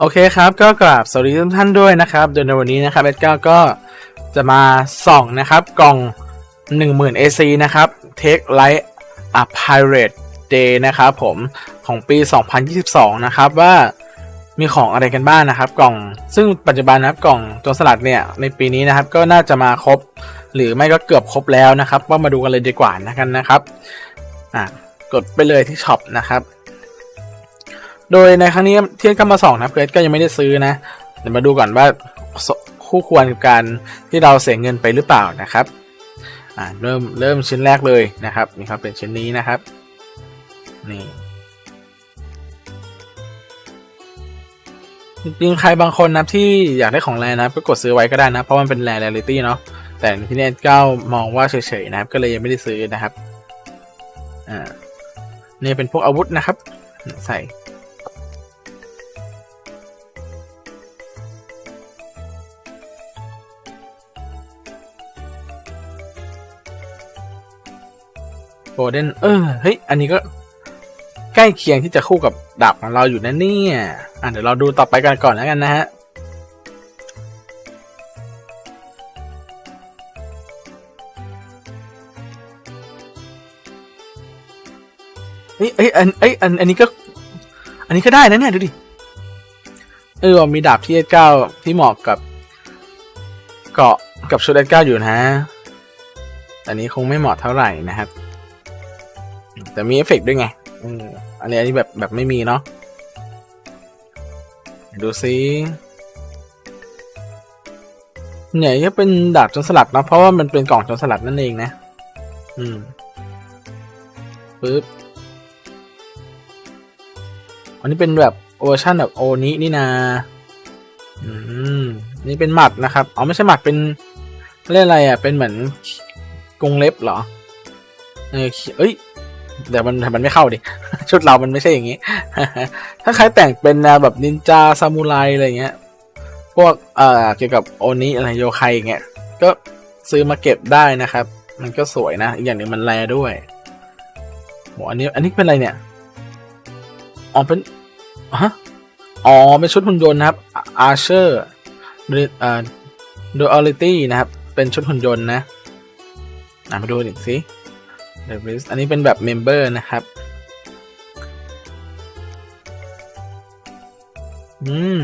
โอเคครับก็กราบสวัสดีทุกท่านด้วยนะครับโดยในวันนี้นะครับเอสก้าก็จะมาส่องนะครับกล่อง 10,000 AC นะครับ Take Light a Pirate Day นะครับผมของปี 2022 นะครับว่ามีของอะไรกันบ้างนะครับ กล่องซึ่งปัจจุบันนะครับกล่องตัวสลัดเนี่ยในปีนี้นะครับก็น่าจะมาครบ หรือไม่ก็เกือบครบแล้วนะครับว่ามาดูกันเลยดีกว่านะกันนะครับอะกดไปเลยที่ช็อปนะครับ โดยในครั้งนี้เที่เข้ามาส่องนะเพื่อนก็ยังไม่ได้ซื้อนะเดี๋ยวมาดูก่อนว่าคู่ควรกับการที่เราเสียเงินไปหรือเปล่านะครับอ่าเริ่มเริ่มชิ้นแรกเลยนะครับนี่ครับเป็นชิ้นนี้นะครับนี่จริงใครบางคนนะที่อยากได้ของแรนะก็กดซื้อไว้ก็ได้นะ เพราะมันเป็นแรเรลิตี้เนาะแต่ที่นี่เก้ามองว่าเฉยๆนะครับ ก็เลยยังไม่ได้ซื้อนะครับอ่านี่เป็นพวกอาวุธนะครับ ใส่ โกลเด้นเออเฮ้ยอันนี้ก็ใกล้เคียงที่จะคู่กับดาบของเราอยู่นะเนี่ยอะเดี๋ยวเราดูต่อไปกันก่อนแล้วกันนะฮะเฮ้ยเอ้ยอันเอ้ยอันอันนี้ก็ อันนี้ก็ได้นะเนี่ยดูดิเออมีดาบที่เอเก้าที่เหมาะกับเกาะกับชุดเอเก้าอยู่นะอันนี้คงไม่เหมาะเท่าไหร่นะครับ แต่มีเอฟเฟกต์ด้วยไงอืมอันนี้อันนี้แบบแบบไม่มีเนาะดูซิเนี่ยก็เป็นดาบจนสลัดเนาะเพราะว่ามันเป็นกล่องจนสลัดนั่นเองนะ อืมปึ๊บอันนี้เป็นแบบเวอร์ชันแบบโอนี้นี่นา อืม นี่เป็นหมัดนะครับอ๋อไม่ใช่หมัดเป็นเรียกอะไรอะ เป็นเหมือนกรงเล็บเหรอ เออเอ้ย แต่มันมันไม่เข้าดิ ชุดเรามันไม่ใช่อย่างนี้ ถ้าใครแต่งเป็นแนวแบบนินจาซามูไรอะไรเงี้ย พวกเอ่อเกี่ยวกับโอนิอะไรโยไคอย่างเงี้ย ก็ซื้อมาเก็บได้นะครับ มันก็สวยนะ อีกอย่างหนึ่งมันแลด้วยโหอันนี้ อันนี้เป็นอะไรเนี่ย อ๋อ เป็น ฮะ อ๋อ เป็นชุดหุ่นยนต์นะครับอาร์เชอร์เอ่อดูออลิตี้นะครับ เป็นชุดหุ่นยนต์นะอะมาดูอีกสิ หน่อยสิ The List อันนี้เป็นแบบเมมเบอร์นะครับ อืม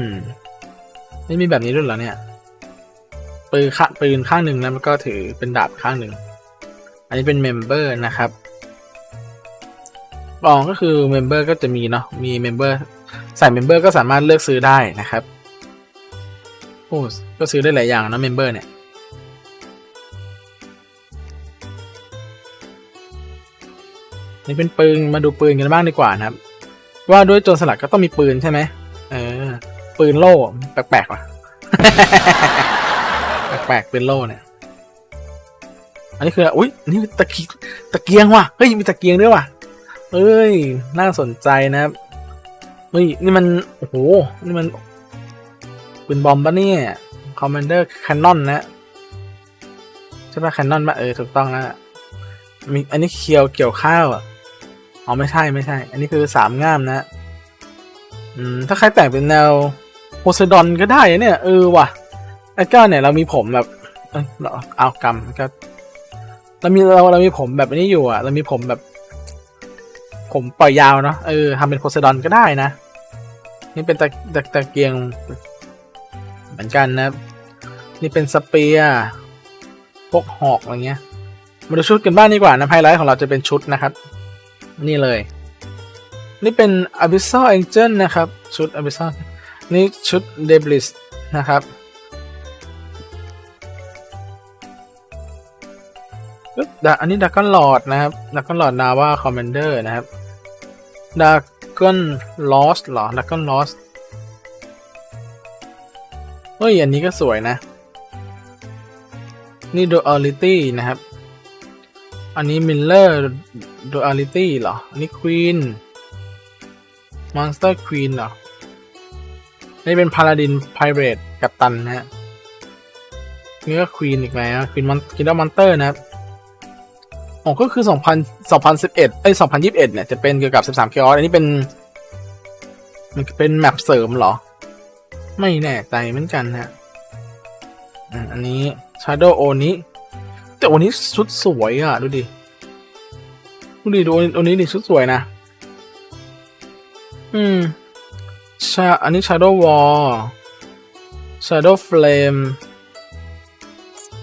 ไม่มีแบบนี้ด้วยเหรอเนี่ย ปืนข้าปืนข้างหนึ่งนะมันก็ถือเป็นดาบข้างหนึ่ง อันนี้เป็นเมมเบอร์นะครับกล่องก็คือเมมเบอร์ก็จะมีเนาะ มีเมมเบอร์ใส่เมมเบอร์ก็สามารถเลือกซื้อได้นะครับ โอ้ ก็ซื้อได้หลายอย่างนะเมมเบอร์เนี่ย นี่เป็นปืนมาดูปืนกันบ้างดีกว่านะครับ ว่าด้วยโจรสลัดก็ต้องมีปืนใช่ไหมเออ ปืนโล่แปลกๆว่ะแปลกๆปืนโล่เนี่ย อันนี้คืออุ้ยนี่ตะกีตะเกียงว่ะเฮ้ยมีตะเกียงด้วยว่ะเอ้ยน่าสนใจนะครับเฮ้ยนี่มันโอ้โหนี่มันปืนบอมปะเนี่ยคอมมานเดอร์แคนนอนนะใช่ปะแคนนอนปะเออถูกต้องนะมีอันนี้เคียวเกี่ยวข้าวอะ อ๋อไม่ใช่ไม่ใช่ อันนี้คือสามง่ามนะ อืม ถ้าใครแต่งเป็นแนวโพไซดอนก็ได้เนี่ยเออว่ะไอ้ก้าเนี่ยเรามีผมแบบเอยเราเอากำก็เรามีเราเรามีผมแบบนี้อยู่อะ เรามีผมแบบ ผมปล่อยยาวเนาะเออทำเป็นโพไซดอนก็ได้นะ นี่เป็นตะตะตะเกียง เหมือนกันนะ นี่เป็นสเปียร์พวกหอกอะไรเงี้ย มาดูชุดกันบ้างดีกว่านะไฮไลท์ของเราจะเป็นชุดนะครับ นี่เลย นี่เป็น Abyssal Angel นะครับ ชุด Abyssal นี่ชุด Debris นะครับดาอันนี้ดักกอนหลอดนะครับดักกอนหลอดนาวาคอมมนเดอร์นะครับดักกอนลอสหรอดักกอนลอสเฮ้ย อันนี้ก็สวยนะ นี่ Duality นะครับ อันนี้ Miller Duality เหรอ อันนี้ Queen Monster Queen เหรอ นี่เป็น Paladin Pirate กับตันนะฮะนี่ก็ Queen อีกแล้ว Queen Mon Kingdom Monster นะครับอ๋อก็คือ 2000 2011เอ้ย2021 เนี่ย จะเป็นเกี่ยวกับ 13 Chaos อันนี้เป็น มันเป็นแมปเสริมเหรอ ไม่แน่ใจเหมือนกันฮะอะอันนี้ Shadow o นี้ แต่วันนี้ชุดสวยอะ ดูดิ ดูดิ ดูอันนี้ดิชุดสวยนะ อืมชาอันนี้ Shadow Wall Shadow Flame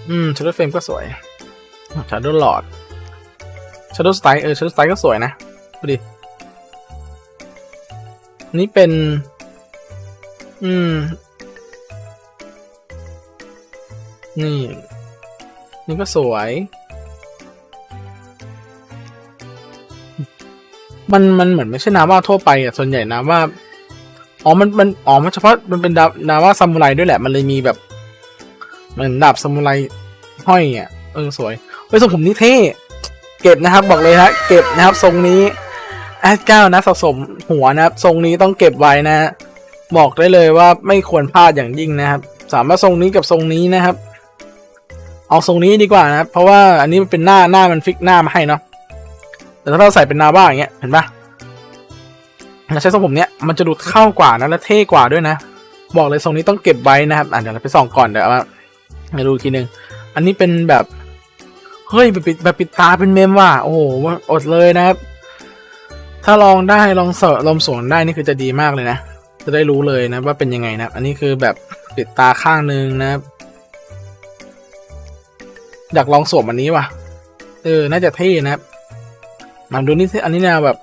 อืม Shadow Flame ก็สวย Shadow Lord Shadow Strike เออ Shadow Strike ก็สวยนะ ดูดิ นี่เป็น อืม นี่ นี่ก็สวย มันมันเหมือนไม่ใช่นาว่าทั่วไปอะส่วนใหญ่นาว่าอ๋อมันมันอ๋อมันเฉพาะมันเป็นดาบนาว่าซามูไรด้วยแหละ มันเลยมีแบบเหมือนดาบซามูไรห้อยอะเออสวยเฮ้ยทรงผมนี่เท่เก็บนะครับ บอกเลยฮะเก็บนะครับ ทรงนี้แอดเก้านะสะสมหัวนะครับ ทรงนี้ต้องเก็บไว้นะฮะบอกได้เลยว่าไม่ควรพลาดอย่างยิ่งนะครับ สามารถทรงนี้กับทรงนี้นะครับ เอาทรงนี้ดีกว่านะเพราะว่าอันนี้มันเป็นหน้าหน้ามันฟิกหน้ามาให้เนาะแต่ถ้าเราใส่เป็นนาบ้าอย่างเงี้ยเห็นปะเราใช้ทรงผมเนี้ยมันจะดูเข้ากว่านะและเท่กว่าด้วยนะ บอกเลยทรงนี้ต้องเก็บไว้นะครับอะเดี๋ยวเราไปส่องก่อนเดี๋ยวมามาดูอีกทีหนึ่งอันนี้เป็นแบบเฮ้ยแบบปิดแบบปิดตาเป็นเมมว่ะโอ้โหอดเลยนะครับ ถ้าลองได้ลองเสิร์ลองสวนได้นี่คือจะดีมากเลยนะ จะได้รู้เลยนะว่าเป็นยังไงนะ อันนี้คือแบบปิดตาข้างหนึ่งนะครับ อยากลองสวมอันนี้ว่ะ เออ น่าจะเท่นะครับมาดูนี่อันนี้แนวแบบ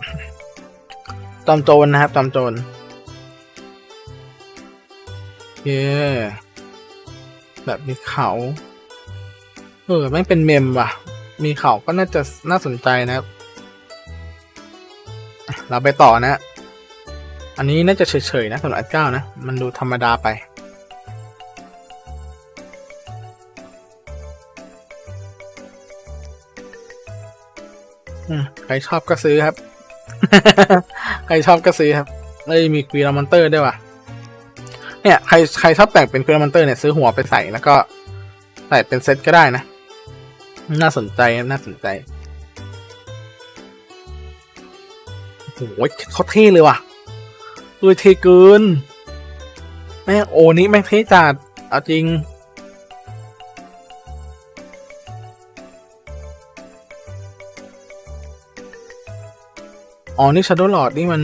จอมโจรนะครับจอมโจรโอเคแบบมีเขาเออไม่เป็นเมมว่ะ มีเขาก็น่าจะน่าสนใจนะครับ เราไปต่อนะ อันนี้น่าจะเฉยๆนะสำหรับอันเก้านะ มันดูธรรมดาไป ใครชอบก็ซื้อครับ ใครชอบก็ซื้อครับเอ้ยมีควีนมอนเตอร์ด้วยว่ะ เนี่ยใครใครชอบแต่งเป็นควีนมอนเตอร์เนี่ยซื้อหัวไปใส่แล้วก็ใส่เป็นเซตก็ได้นะ น่าสนใจน่าสนใจโอ้ยเขาเท่เลยว่ะเออเท่เกินแม่งโอนี้แม่งเท่จัดเอาจริง อ๋อ นี่ Shadow Lord นี่มัน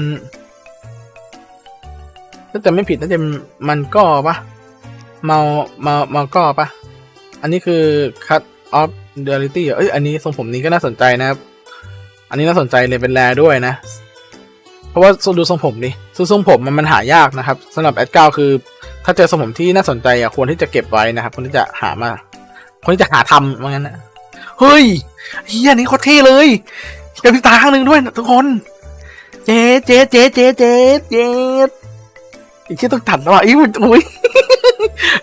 ถ้าจะไม่ผิดน่าจะมันก็ปะเมาเมาเมาก็ปะอันนี้คือ cut off duality เหรอเอ้ย อันนี้ทรงผมนี้ก็น่าสนใจนะครับ อันนี้น่าสนใจเลยเป็นแรด้วยนะ เพราะว่าดูทรงผมดิซึ่งทรงผมมันมันหายากนะครับสำหรับแอดเก้าคือ ถ้าเจอทรงผมที่น่าสนใจอะควรที่จะเก็บไว้นะครับควรที่จะหามาควรที่จะหาทำว่างั้นนะ เฮ้ยเฮียอันนี้โคตรเท่เลยกระพริบตาข้างหนึ่งด้วยทุกคน เจ๊เจ๊เจ๊เจ๊เจ๊เจ๊อีกที่ต้องตัดแล้วอะอีมันอุ้ย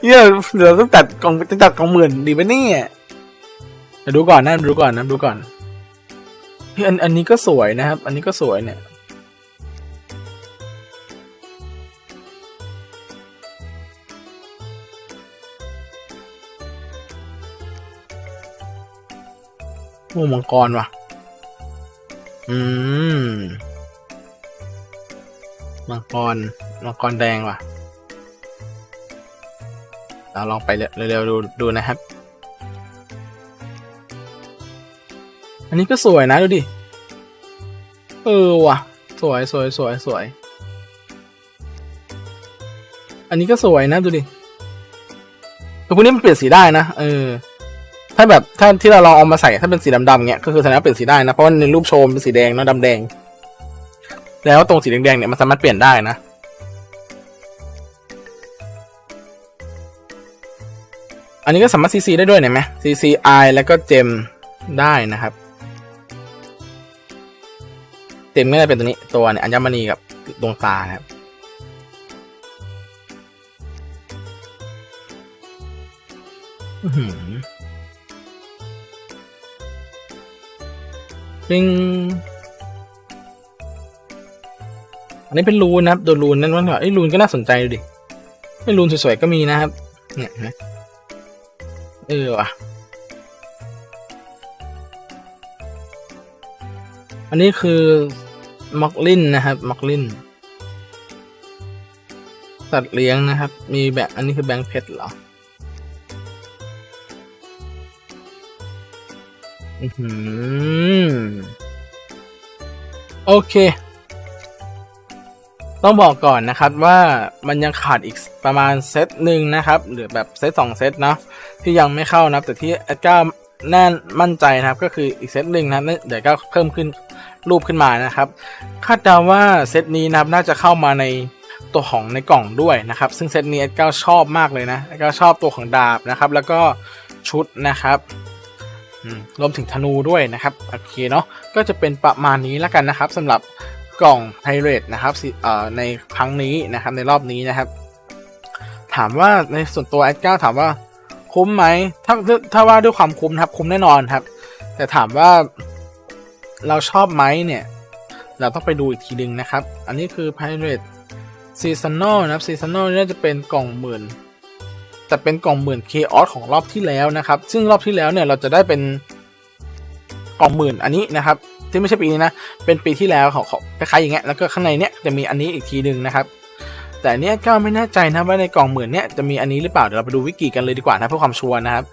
เนี่ยเดี๋ยวต้องตัดกองต้องตัดกองหมื่นดีไหมเนี่ยเดี๋ยวดูก่อนนะดูก่อนนะดูก่อนอันอันนี้ก็สวยนะครับ อันนี้ก็สวยเนี่ยโอ้มังกรว่ะ อืม มังกร มังกรแดงว่ะ เราลองไปเร็วๆดูดูนะครับ อันนี้ก็สวยนะดูดิ เออว่ะ สวยสวยสวยสวย อันนี้ก็สวยนะดูดิแต่พวกนี้มันเปลี่ยนสีได้นะ เออ ถ้าแบบถ้าที่เราลองเอามาใส่ถ้าเป็นสีดำๆเงี้ย ก็คือแสดงว่าเปลี่ยนสีได้นะ เพราะว่าในรูปโชว์เป็นสีแดงเนอะดำแดง แล้วตรงสีแดงๆเนี่ยมันสามารถเปลี่ยนได้นะ อันนี้ก็สามารถ CC ได้ด้วยเห็นไหม CCI แล้วก็เจมได้นะครับ เจมก็จะเป็นตัวนี้ตัวเนี่ยอัญมณีกับดวงตานะครับอื้อหือปิง อันนี้เป็นรูนนะครับตัวรูนนั่นว่าไอ้รูนก็น่าสนใจดูดิไอ้รูนสวยๆก็มีนะครับ เนี่ยเห็นไหมเออว่ะอันนี้คือม็อกลินนะครับม็อกลินสัตว์เลี้ยงนะครับ มีแบบอันนี้คือแบงค์เพชรเหรออือหือโอเค ต้องบอกก่อนนะครับว่ามันยังขาดอีกประมาณเซตหนึ่งนะครับ หรือแบบเซตสองเซตเนาะที่ยังไม่เข้านะครับแต่ที่แอดก้าแน่นมั่นใจนะครับก็คืออีกเซตหนึ่งนะเดี๋ยวก็เพิ่มขึ้นรูปขึ้นมานะครับ คาดเดาว่าเซตนี้นะครับน่าจะเข้ามาในตัวของในกล่องด้วยนะครับ ซึ่งเซตนี้แอดก้าชอบมากเลยนะแอดก้าชอบตัวของดาบนะครับ แล้วก็ชุดนะครับรวมถึงธนูด้วยนะครับโอเคเนาะก็จะเป็นประมาณนี้แล้วกันนะครับสำหรับ กล่องไพเรตนะครับในครั้งนี้นะครับในรอบนี้นะครับ ถามว่าในส่วนตัวแอดก้าถามว่าคุ้มไหมถ้าถ้าว่าด้วยความคุ้มครับคุ้มแน่นอนครับ แต่ถามว่าเราชอบไหมเนี่ย เราต้องไปดูอีกทีหนึ่งนะครับ อันนี้คือ Pirate Seasonal นะครับ Seasonal น่าจะเป็นกล่องหมื่นแต่เป็นกล่องหมื่น Chaos ของรอบที่แล้วนะครับ ซึ่งรอบที่แล้วเนี่ยเราจะได้เป็นกล่องหมื่นอันนี้นะครับ ที่ไม่ใช่ปีนี้นะ เป็นปีที่แล้วของของคล้ายๆอย่างเงี้ย แล้วก็ข้างในเนี้ยจะมีอันนี้อีกทีหนึ่งนะครับ แต่เนี้ยก็ไม่แน่ใจนะว่าในกล่องหมื่นเนี้ยจะมีอันนี้หรือเปล่า เดี๋ยวเราไปดูวิกิกันเลยดีกว่านะเพื่อความชัวร์นะครับ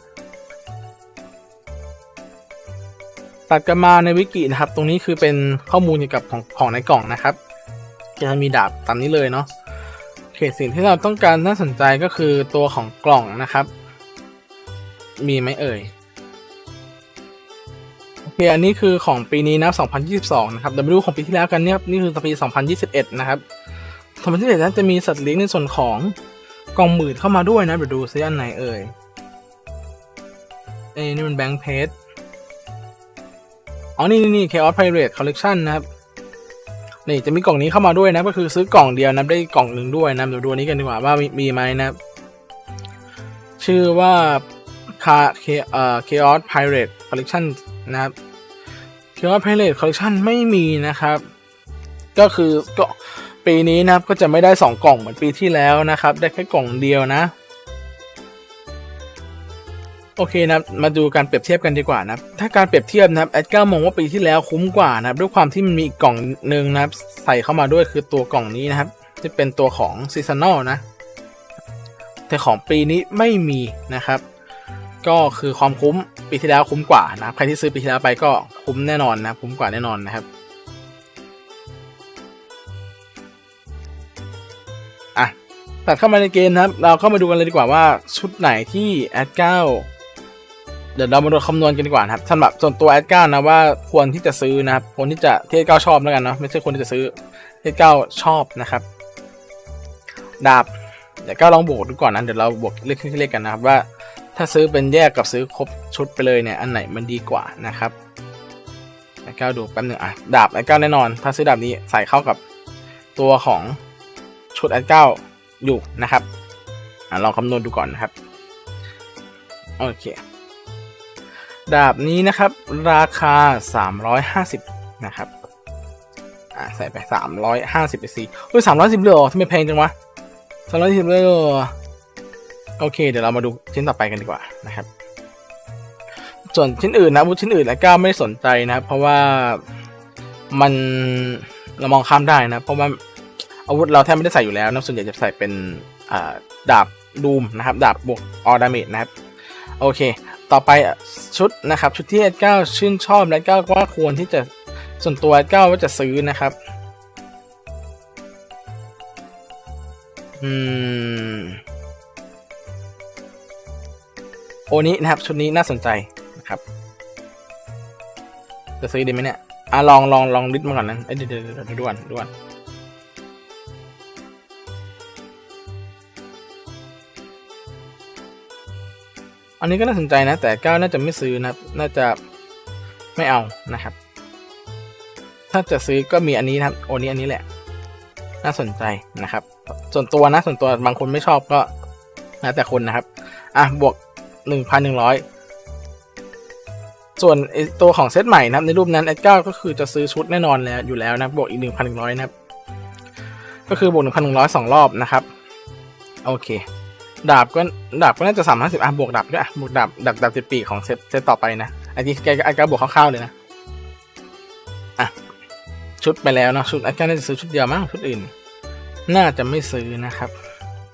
ตัดกันมาในวิกินะครับ ตรงนี้คือเป็นข้อมูลเกี่ยวกับของของในกล่องนะครับ จะมีดาบตามนี้เลยเนาะโอเคสิ่งที่เราต้องการน่าสนใจก็คือตัวของกล่องนะครับ มีไหมเอ่ย โอเคอันนี้คือของปีนี้นะ2022 นะครับเดี๋ยวมาดูของปีที่แล้วกันเนี่ยนี่คือปี 2021 นะครับ2021นั้นจะมีสัตว์เลี้ยงในส่วนของกล่องหมื่นเข้ามาด้วยนะเดี๋ยวดูซิอันไหนเอ่ยเอ้นี่มันแบงค์เพชรอ๋อนี่นี่นี่ Chaos Pirate Collection นะครับ นี่จะมีกล่องนี้เข้ามาด้วยนะ ก็คือซื้อกล่องเดียวนะ ได้กล่องหนึ่งด้วยนะเดี๋ยวดูนี้กันดีกว่าว่ามีมีไหมนะ ชื่อว่า Ka K เอ่อ Chaos Pirate Collection นะครับ Chaos Pirate Collection ไม่มีนะครับ ก็คือก็ปีนี้นะครับก็จะไม่ได้ 2 กล่องเหมือนปีที่แล้วนะครับ ได้แค่กล่องเดียวนะ โอเคนะมาดูการเปรียบเทียบกันดีกว่านะถ้าการเปรียบเทียบนะครับแอดก้ามองว่าปีที่แล้วคุ้มกว่านะครับด้วยความที่มันมีกล่องหนึ่งนะครับ ใส่เข้ามาด้วยคือตัวกล่องนี้นะครับที่เป็นตัวของซีซันอลนะ แต่ของปีนี้ไม่มีนะครับ ก็คือความคุ้มปีที่แล้วคุ้มกว่านะครับใครที่ซื้อปีที่แล้วไปก็คุ้มแน่นอนนะคุ้มกว่าแน่นอนนะครับอะตัดเข้ามาในเกมนะครับ เราเข้ามาดูกันเลยดีกว่าว่าชุดไหนที่แอดเก้าเดี๋ยวเรามาดูคำนวณกันดีกว่านะครับสำหรับส่วนตัวแอดเก้านะว่าควรที่จะซื้อนะครับควรที่จะที่แอดก้าชอบแล้วกันเนาะไม่ใช่ควรที่จะซื้อที่แอดก้าชอบนะครับ ดาบเดี๋ยวก้าลองบวกดูก่อนนะเดี๋ยวเราบวกเลขที่เลขกันนะครับว่า ถ้าซื้อเป็นแยกกับซื้อครบชุดไปเลยเนี่ย อันไหนมันดีกว่านะครับแอดก้าดูแป๊บหนึงอะ ดาบแอดก้าแน่นอน ถ้าซื้อดาบนี้ใส่เข้ากับตัวของชุดแอดก้าอยู่นะครับอะลองคำนวณดูก่อนนะครับ โอเค ดาบนี้นะครับ ราคา 350 นะครับอ่าใส่ไป 350ไปสิเฮ้ย310เลยเหรอทำไมแพงจังวะ310เลยเหรอ โอเค เดี๋ยวเรามาดูชิ้นต่อไปกันดีกว่านะครับ ส่วนชิ้นอื่นนะอาวุธชิ้นอื่นแล้วก็ไม่สนใจนะครับเพราะว่ามันเรามองข้ามได้นะ เพราะว่าอาวุธเราแทบไม่ได้ใส่อยู่แล้วนะส่วนใหญ่จะใส่เป็นดาบดูมนะครับ ดาบบวกออดาเมจนะครับ โอเค ต่อไปชุดนะครับ ชุดที่เอ็ดเก้าชื่นชอบและก้าว่าควรที่จะส่วนตัวเอ็ดเก้าว่าจะซื้อนะครับ อืม โอนี้นะครับ ชุดนี้น่าสนใจนะครับ จะซื้อดีไหมเนี่ยอะลองลองลองลิสต์มาก่อนนะเอ้ยเดี๋ยวเดี๋ยวเดี๋ยวเดี๋ยวด่วนด่วนอันนี้ก็น่าสนใจนะ แต่ก้าวน่าจะไม่ซื้อนะน่าจะไม่เอานะครับ ถ้าจะซื้อก็มีอันนี้นะครับโอนี้อันนี้แหละ น่าสนใจนะครับ ส่วนตัวนะส่วนตัวบางคนไม่ชอบก็แล้วแต่คนนะครับ อะบวก หนึ่งพันหนึ่งร้อยส่วนตัวของเซตใหม่นะครับในรูปนั้นไอ้เก้าก็คือจะซื้อชุดแน่นอนแล้วอยู่แล้วนะบวกอีกหนึ่งพันหนึ่งร้อยนะครับ ก็คือบวกหนึ่งพันหนึ่งร้อยสองรอบนะครับ โอเค ดาบก็ดาบก็น่าจะสามห้าสิบอะบวกดาบด้วยอะบวกดาบดาบดาบสิบปีของเซตเซตต่อไปนะไอันนี้แกไอ้แกบวกคร่าวๆเลยนะอะชุดไปแล้วเนาะชุดไอ้แกน่าจะซื้อชุดเดียวมั้งชุดอื่น น่าจะไม่ซื้อนะครับ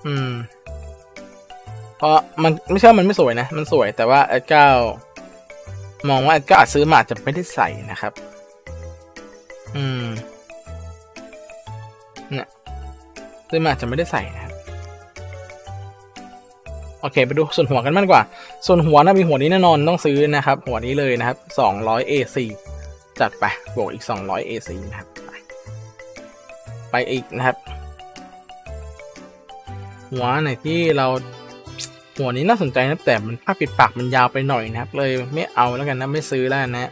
อืม เพราะมันไม่ใช่มันไม่สวยนะ มันสวยแต่ว่าแอดเก้ามองว่าแอดเก้าอาจซื้อมาอาจจะไม่ได้ใส่นะครับ อืมเนี่ยซื้อมาอาจจะไม่ได้ใส่นะครับโอเค ไปดูส่วนหัวกันมากกว่า ส่วนหัวนะมีหัวนี้แน่นอนต้องซื้อนะครับ หัวนี้เลยนะครับ 200 AC จัดไป บวกอีก 200 AC นะครับ ไปไปอีกนะครับ หัวไหนที่เรา หัวนี้น่าสนใจนะแต่มันผ้าปิดปากมันยาวไปหน่อยนะครับ เลยไม่เอาแล้วกันนะไม่ซื้อแล้วนะ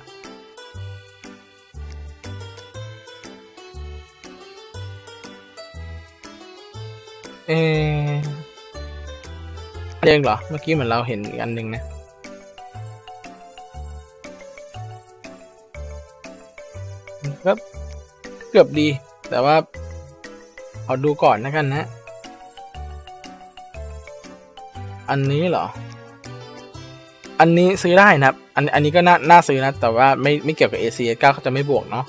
เออเองเหรอ เมื่อกี้เหมือนเราเห็นอีกอันหนึ่งนะก็เกือบดี แต่ว่าขอดูก่อนนะกันนะ อันนี้เหรอ อันนี้ซื้อได้นะครับ อันอันนี้ก็น่าน่าซื้อนะ แต่ว่าไม่ไม่เกี่ยวกับ AC 9เขาจะไม่บวกเนาะ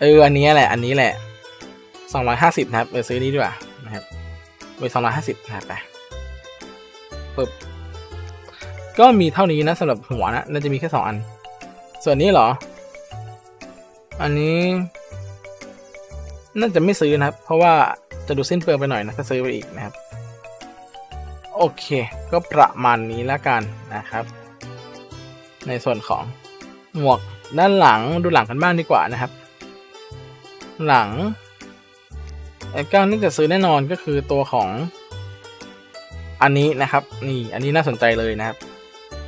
เออ อันนี้แหละ อันนี้แหละสองร้อยห้าสิบนะครับเออซื้อนี้ดีกว่านะครับเบอร์สองร้อยห้าสิบนะครับไปปึ๊บก็มีเท่านี้นะสำหรับหัวนะ น่าจะมีแค่สองอัน ส่วนนี้เหรอ อันนี้ น่าจะไม่ซื้อนะครับ เพราะว่าจะดูสิ้นเปลืองไปหน่อยนะถ้าซื้อไปอีกนะครับ โอเค ก็ประมาณนี้แล้วกันนะครับ ในส่วนของหมวกด้านหลังดูหลังกันบ้างดีกว่านะครับ หลังไอ้ก้าวนี่จะซื้อแน่นอนก็คือตัวของอันนี้นะครับ นี่อันนี้น่าสนใจเลยนะครับ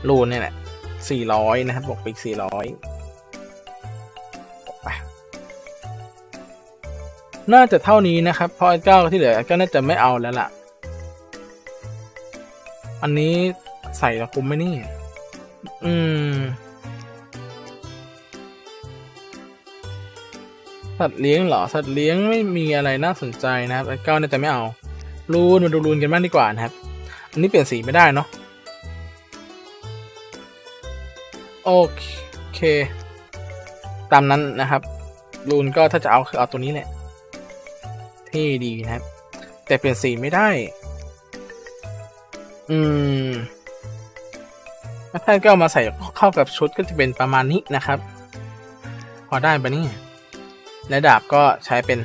รูนเนี่ยแหละสี่ร้อยนะครับบวกปีกสี่ร้อยน่าจะเท่านี้นะครับเพราะไอ้ก้าวที่เหลือก็น่าจะไม่เอาแล้วล่ะ อันนี้ใส่แล้วคุ้มไหมนี่ อืม สัตว์เลี้ยงเหรอ สัตว์เลี้ยงไม่มีอะไรน่าสนใจนะครับไอ้เก้าน่าจะไม่เอา รูนมาดูรูนกันบ้างดีกว่านะครับ อันนี้เปลี่ยนสีไม่ได้เนาะ โอเค ตามนั้นนะครับ รูนก็ถ้าจะเอาคือเอาตัวนี้แหละเท่ดีนะครับ แต่เปลี่ยนสีไม่ได้ อืมถ้าท่านก็เอามาใส่เข้ากับชุดก็จะเป็นประมาณนี้นะครับ พอได้ปะเนี่ยและดาบก็ใช้เป็น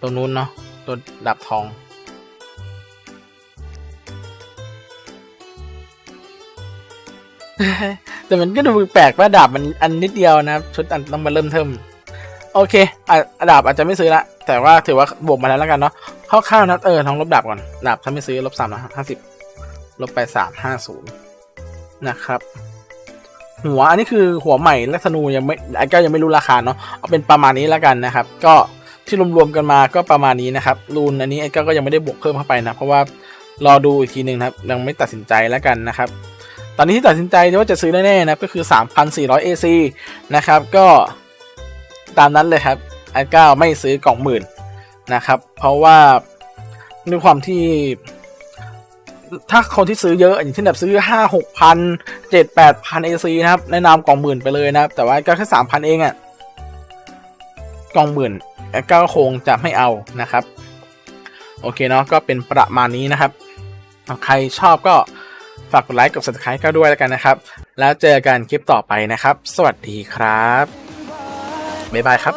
ตัวนู้นเนาะตัวดาบทอง แต่มันก็ดูแปลกว่าดาบมันอันนิดเดียวนะครับชุดอันต้องมาเริ่มเทิมโอเคอะดาบอาจจะไม่ซื้อละแต่ว่าถือว่าบวกมาแล้วแล้วกันเนาะคร่าวๆนะเออลองลบดาบก่อนดาบถ้าไม่ซื้อลบสามร้อยห้าสิบ ลบไปสามห้าศูนย์นะครับ หัวอันนี้คือหัวใหม่และธนูยังไม่ไอ้ก็ยังไม่รู้ราคาเนาะเอาเป็นประมาณนี้แล้วกันนะครับ ก็ที่รวมๆกันมาก็ประมาณนี้นะครับรูนอันนี้ไอ้ก็ยังไม่ได้บวกเพิ่มเข้าไปนะเพราะว่ารอดูอีกทีหนึ่งครับยังไม่ตัดสินใจแล้วกันนะครับ ตอนนี้ที่ตัดสินใจว่าจะซื้อแน่ๆนะก็คือ 3,400 AC นะครับ ก็ตามนั้นเลยครับไอ้ก้าไม่ซื้อกล่องหมื่นนะครับ เพราะว่าด้วยความที่ ถ้าคนที่ซื้อเยอะอย่างเช่นแบบซื้อห้าหกพันเจ็ดแปดพันเอซีนะครับแนะนำกล่องหมื่นไปเลยนะครับ แต่ว่าก็แค่สามพันเองอะ่ะกล่องหมื่นก็คงจะไม่เอานะครับ โอเคเนาะก็เป็นประมาณนี้นะครับ ใครชอบก็ฝากกดไลค์กด subscribe ก็ด้วยแล้วกันนะครับ แล้วเจอกันคลิปต่อไปนะครับ สวัสดีครับบ๊ายบายครับ